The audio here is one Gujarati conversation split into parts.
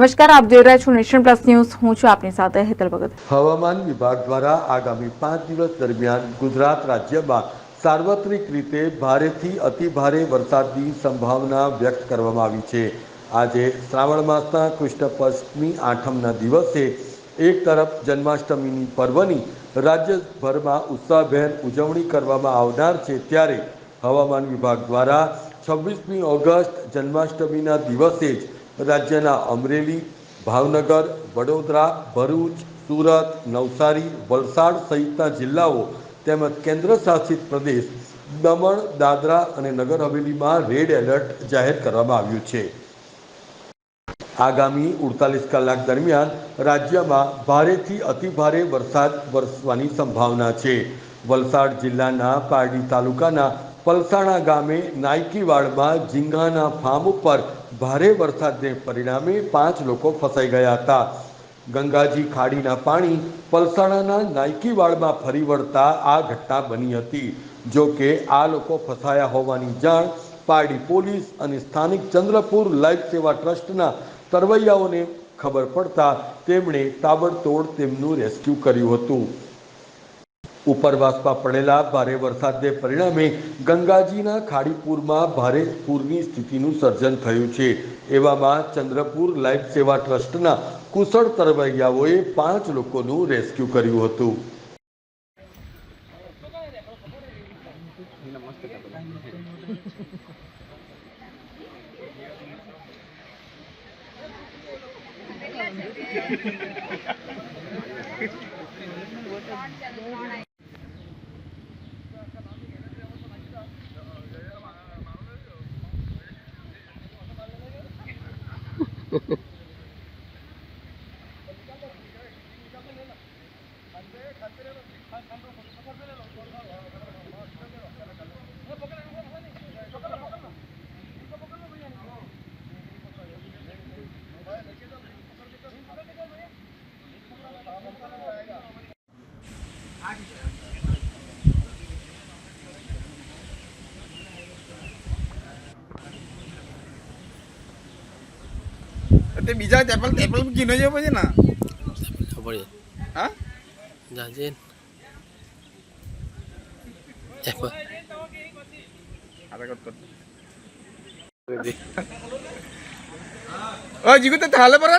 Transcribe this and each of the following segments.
નમસ્કાર, આપ જોઈ રહ્યા છો નેશન પ્લસ ન્યૂઝ. હું છું આપની સાથે હેતલ ભગત. હવામાન વિભાગ દ્વારા આગામી પાંચ દિવસ દરમિયાન ગુજરાત રાજ્યમાં સાર્વત્રિક રીતે ભારેથી અતિભારે વરસાદની સંભાવના વ્યક્ત કરવામાં આવી છે. આજે શ્રાવણ માસના કૃષ્ણ પક્ષની આઠમના દિવસે એક તરફ જન્માષ્ટમીની પર્વની રાજ્યભરમાં ઉત્સાહભેર ઉજવણી કરવામાં આવનાર છે, ત્યારે હવામાન વિભાગ દ્વારા છવ્વીસમી ઓગસ્ટ જન્માષ્ટમીના દિવસે જ રાજ્યના અમરેલી, ભાવનગર, વડોદરા, ભરૂચ, સુરત, નવસારી, વલસાડ સહિતના જિલ્લાઓ તેમજ કેન્દ્ર શાસિત પ્રદેશ દમણ, દાદરા અને નગર હવેલીમાં રેડ એલર્ટ જાહેર કરવામાં આવ્યું છે. આગામી ઉડતાલીસ કલાક દરમિયાન રાજ્યમાં ભારેથી અતિભારે વરસાદ વરસવાની સંભાવના છે. વલસાડ જિલ્લાના પારડી તાલુકાના પલસાણા ગામે નાયકીવાડમાં ઝીંગાના ફાર્મ ઉપર ભારે વરસાદને પરિણામે પાંચ લોકો ફસાઈ ગયા હતા. ગંગાજી ખાડીના પાણી પલસાણાના નાયકીવાડમાં ફરી વળતા આ ઘટના બની હતી. જો કે આ લોકો ફસાયા હોવાની જાણ પારડી પોલીસ અને સ્થાનિક ચંદ્રપુર લાઈફ સેવા ટ્રસ્ટના તરવૈયાઓને ખબર પડતા તેમણે તાબડતોડ તેમનું રેસ્ક્યુ કર્યું હતું. ઉપરવાસમાં પડેલા ભારે વરસાદને પરિણામે ગંગાજીના ખાડીપુરમાં ભારે પૂરની સ્થિતિનું સર્જન થયું છે. એવામાં ચંદ્રપુર લાઈફ સેવા ટ્રસ્ટના કુશળ તરવૈયાઓએ પાંચ લોકોનું રેસ્ક્યુ કર્યું હતું. Ha, ha, ha. તે બીજા ટેપલ ટેપલ કીનો જવો પછી ના ખબર છે હા જાજે ટેપલ আরে কত কত ও জিগু তো তাহলে পরে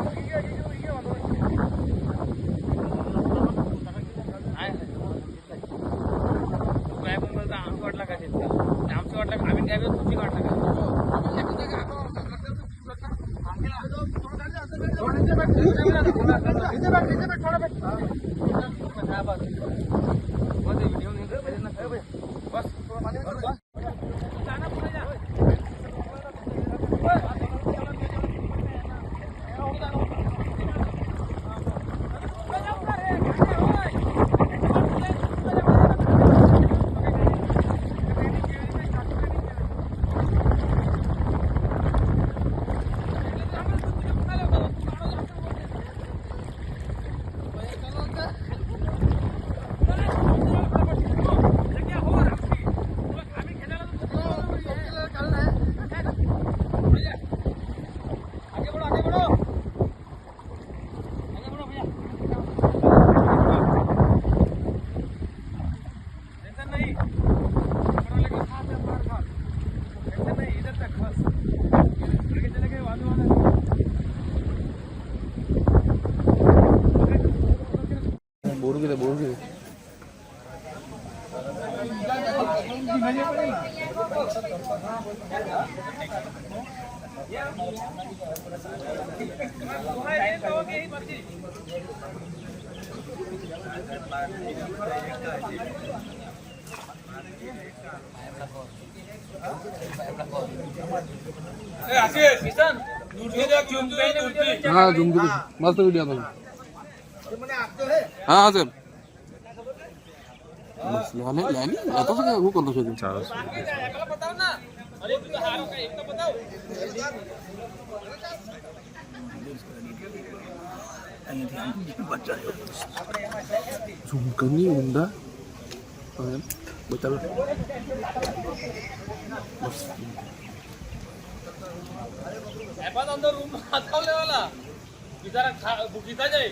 रिजनेबल रिजनेबल थोड़ा बस মুরগিটা মুরগি હા ઝુમકી મસ્ત વિડીયો તમે મને આપતો હે હા સાહેબ ઝુમકની ઊંડા બતાવે અંદર રૂમ લેવાલા જાય